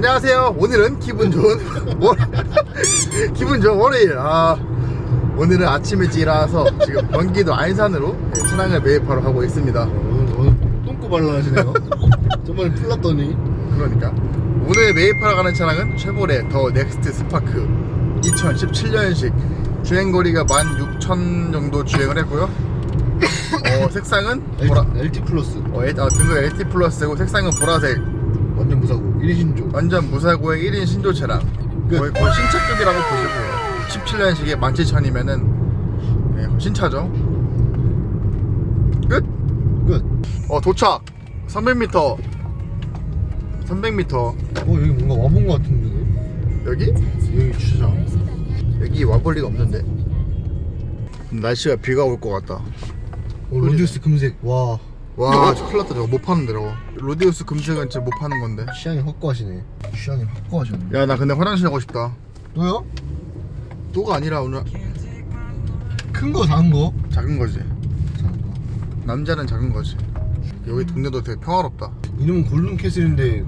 안녕하세요. 오늘은 기분 좋은 월, 기분 좋은 월요일. 아, 오늘은 아침 일찍 일어나서 지금 경기도 안산으로 네, 차량을 매입하러 가고 있습니다. 오늘, 오늘 똥꼬발라 하시네요. 저번에 풀났더니. 그러니까 오늘 매입하러 가는 차량은 쉐보레 더 넥스트 스파크 2017년식 주행거리가 16,000 정도 주행을 했고요. 어, 색상은 보라, LT, 플러스. 어, 어, 등급 LT 플러스고 색상은 보라색. 완전 무사고. 1인 신조. 완전 무사고의 1인 신조 차량. 거의, 거의 신차급이라고 보시고 17년식에 17,000이면은 네, 신차죠. 끝. 끝. 어 도착. 300m. 300m. 어, 여기 뭔가 와본 것 같은데. 여기? 여기 주차장. 여기 와볼 리가 없는데. 날씨가 비가 올 것 같다. 어, 로디우스 금색. 와. 와, 저 큰일 났다. 저거 못 파는데, 저거. 로디우스 금색은 진짜 못 파는 건데. 취향이 확고하시네. 취향이 확고하셨네. 야, 나 근데 화장실 가고 싶다. 또요? 또가 아니라 오늘 큰 거, 작은 거? 작은 거지. 작은 거. 남자는 작은 거지. 여기 동네도 되게 평화롭다. 이름은 골든캐슬인데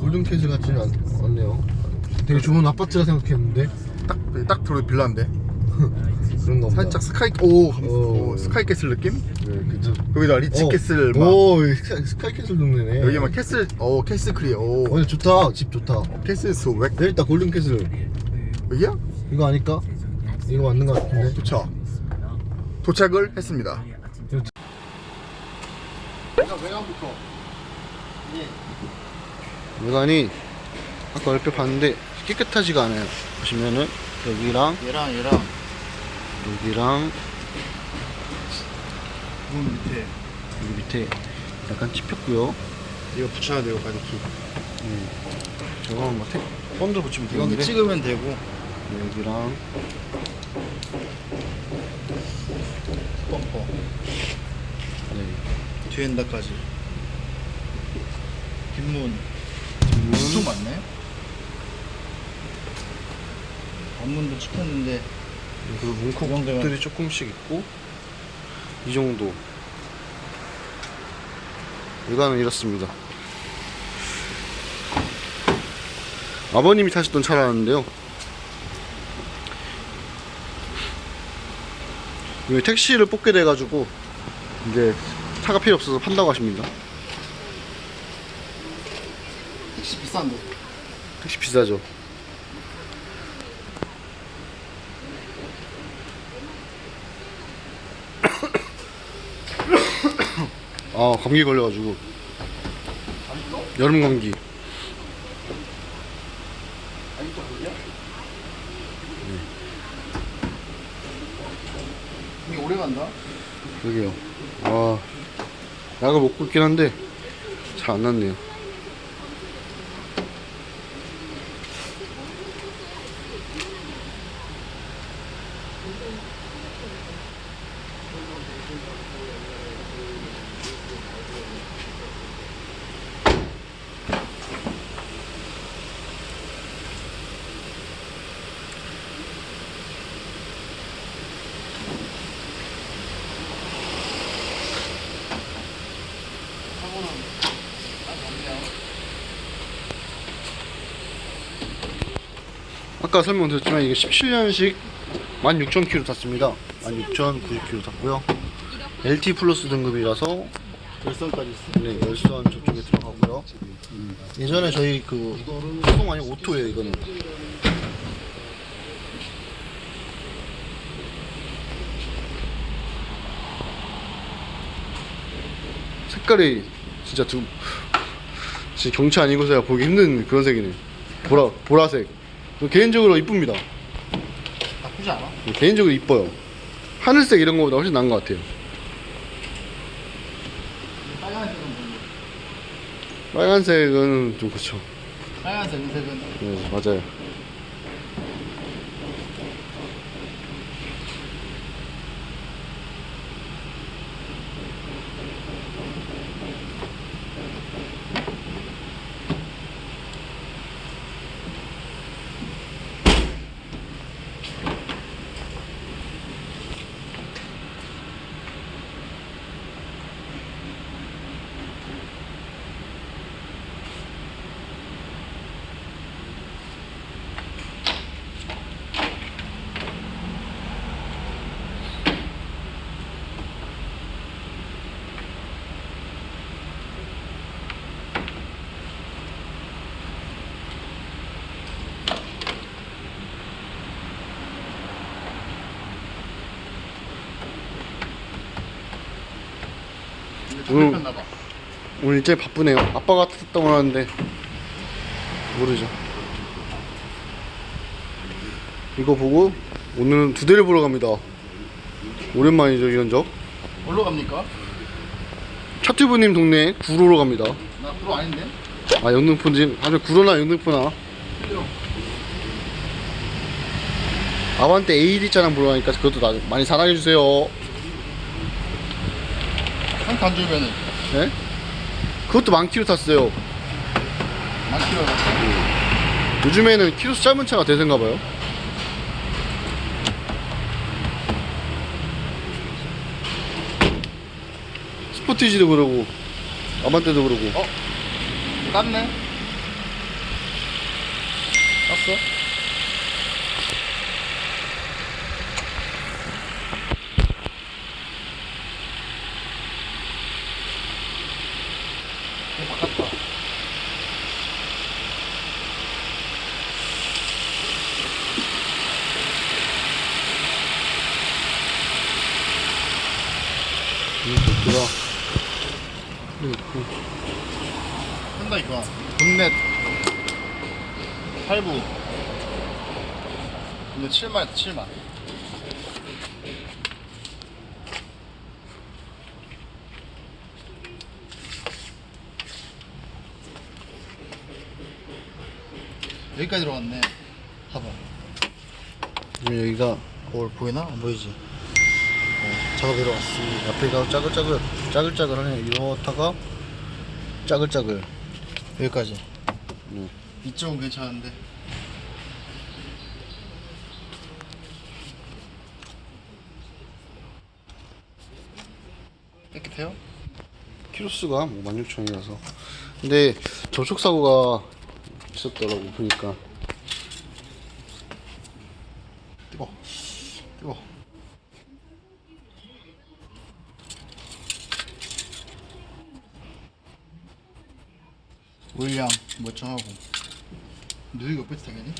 골든캐슬 같지는 않, 않네요. 되게 좋은 아파트라 생각했는데 딱, 딱 들어도 빌라인데. 그런가 보다. 살짝 스카이, 오, 감- 오. 오, 스카이 캐슬 느낌? 네, 그죠. 여기다 리치 어. 캐슬 막. 오, 여기 스카, 스카이 캐슬 동네네. 여기 막 캐슬, 오, 캐슬 크리, 오. 어, 좋다. 집 좋다. 캐슬 스웩. 네, 일단 골든 캐슬. 여기야? 이거 아닐까? 이거 맞는 것 같은데. 도착. 도착을 했습니다. 외관부터. 외관이 아까 얼핏 봤는데 깨끗하지가 않아요. 보시면은 여기랑 얘랑 얘랑 여기랑 문 밑에 여기 밑에 약간 찝혔고요. 이거 붙여야 돼요, 바디키. 저거는 뭐 태, 본드 붙이면 이건 되는데 찍으면 되고. 여기랑 범퍼. 네. 뒤엔다까지. 뒷문. 뒷문. 엄청 많네. 앞문도 찍혔는데 그리고 문콕들이 조금씩 있고 이 정도. 외관은 이렇습니다. 아버님이 타셨던 차라는데요. 택시를 뽑게 돼가지고 이제 차가 필요 없어서 판다고 하십니다. 택시 비싼데. 택시 비싸죠 아 감기 걸려가지고? 여름 감기? 이게 오래 간다. 여기요 와 약을 먹고 있긴 한데 잘 안 났네요 아까 설명드렸지만 이게 17년식 16,000km 탔습니다. 16,090km 탔고요. LT 플러스 등급이라서 열선까지 있어. 네, 열선 저쪽에 들어가고요. 음. 예전에 저희 그 수동 아니고 오토예요, 이거는. 색깔이 진짜 두 진짜 경치 아니고서야 보기 힘든 그런 색이네. 보라 보라색. 개인적으로 이쁩니다. 나쁘지 않아. 개인적으로 이뻐요. 하늘색 이런 거보다 훨씬 나은 것 같아요. 빨간색은 뭐니? 빨간색은 좀 그렇죠. 빨간색, 은색은 네, 맞아요. 응. 잡혔나봐 오늘 일정이 바쁘네요. 아빠가 탔다고 하는데 모르죠. 이거 보고 오늘은 두 대를 보러 갑니다. 오랜만이죠 이런 적. 뭘로 갑니까? 차튜브님 동네 구로로 갑니다. 나 프로 아닌데? 아 영등포지 아주 구로나 영등포나 싫어 아반떼 AD 차량 보러 가니까 그것도 나, 많이 사랑해 주세요. 한안 주면은 네? 그것도 만 킬로 탔어요. 많기로 요즘에는 키로수 짧은 차가 대세인가 봐요. 스포티지도 그러고 아반떼도 그러고 어? 땄네 땄어? 어, 바꿨다 음, 좋더라. 음, 음. 한다 이거. 본넷. 8부 근데 7만 7만. 여기까지 들어갔네. 봐봐. 여기가 거울 보이나? 안 보이지? 어, 작업 들어갔어. 앞에가 짜글짜글 짜글짜글하네. 이렇다가 짜글짜글. 여기까지 음. 이쪽은 괜찮은데 깨끗해요? 키로수가 뭐 16,000이라서. 근데 접촉 사고가 있었더라고 보니까. 뜨거 뜨거 물량 멀쩡하고 누이가 끝이 당연히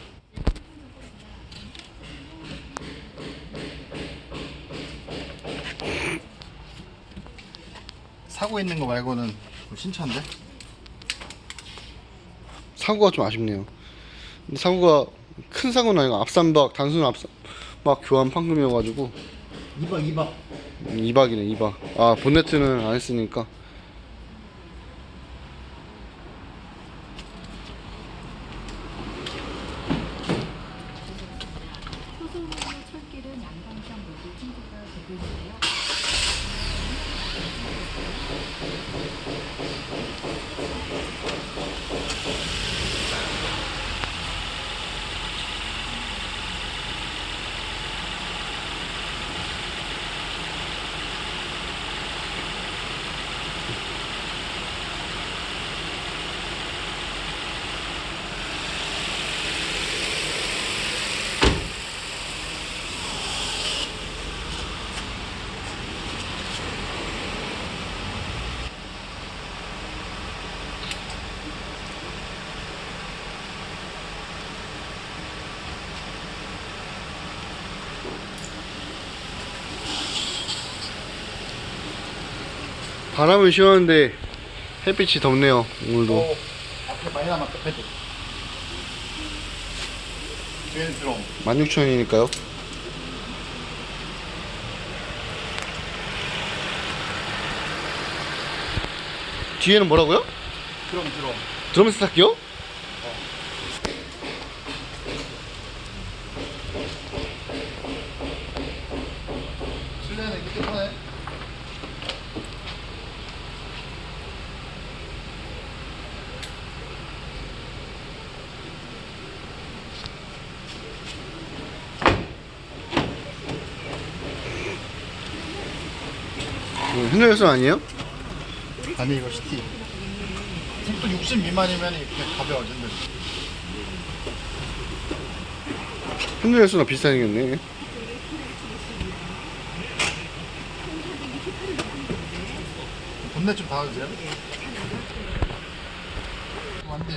사고 있는 거 말고는 신차인데? 사고가 좀 아쉽네요. 근데 사고가 큰 사고는 아니고 앞삼박 단순 앞삼박 교환 판금이어가지고 2박 2박 2박이네 2박. 아 본네트는 안 했으니까. 소소문의 철길은 양방향 모두 통제가 되고 있는데요. 바람은 시원한데 햇빛이 덥네요 오늘도. 어, 앞에 많이 남았다 패드 뒤에는 드럼 16,000원이니까요. 뒤에는 뭐라고요? 드럼 드럼 드럼 세탁기요? 실내는 깨끗하네 응, 핸들열선 아니에요? 아니 이거 시티. 속도 60 미만이면 이렇게 가벼워진대 핸들열선랑 비슷하게 생겼네. 본넷 좀 닫아주세요. 어, 안돼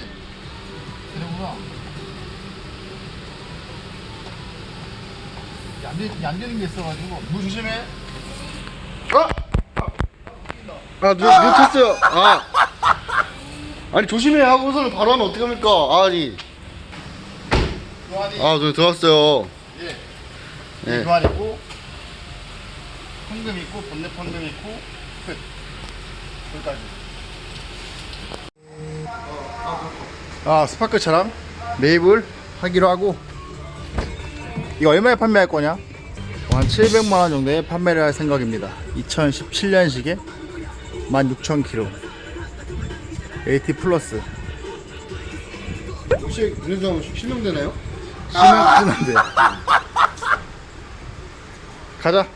되는구나 이게 안, 되, 이게 안 되는 게 있어가지고 물 조심해 아! 아 누, 놓쳤어요 아 아니 조심해 하고서는 바로 하면 어떡합니까 아니 교환이 아 저 들어왔어요 예. 네. 교환 있고 황금 있고 본넷 황금 있고 끝. 여기까지. 아 스파크처럼 매입을 하기로 하고 이거 얼마에 판매할 거냐? 한 700만 원 정도에 판매를 할 생각입니다. 2017년식에 16,000km. AT 플러스. 혹시 점 실명되나요? 심한데. 가자.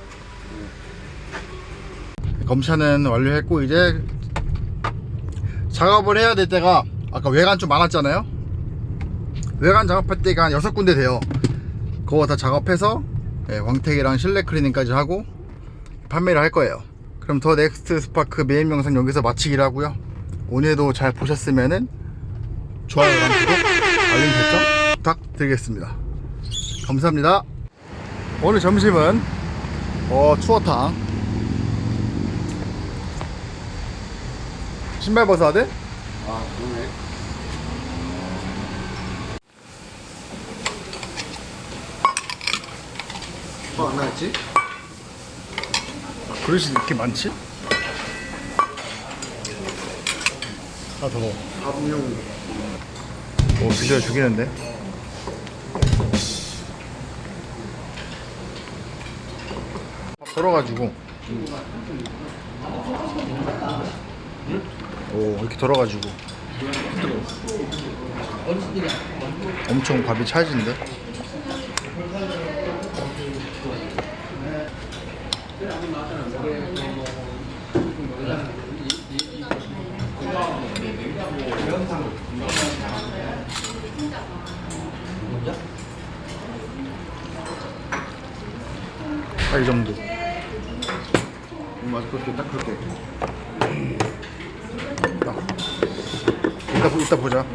검사는 완료했고 이제 작업을 해야 될 때가 아까 외관 좀 많았잖아요. 외관 작업할 때가 한 여섯 군데 돼요. 그거 다 작업해서 예, 광택이랑 실내 클리닝까지 하고 판매를 할 거예요. 그럼 더 넥스트 스파크 메인 영상 여기서 마치기로 하고요. 오늘도 잘 보셨으면은 좋아요랑 구독, 알림 설정 부탁드리겠습니다. 감사합니다. 오늘 점심은 어 추어탕 신발 벗어야 돼? 아 그러네 뭐안 나왔지? 그릇이 이렇게 많지? 하나 더 먹어. 밥용 오 비주얼 죽이는데? 덜어가지고 오 이렇게 덜어가지고 엄청 밥이 찰진데? 딱 이 정도. 맞아 그렇게 딱 그렇게. 딱. 이따, 보- 이따 보자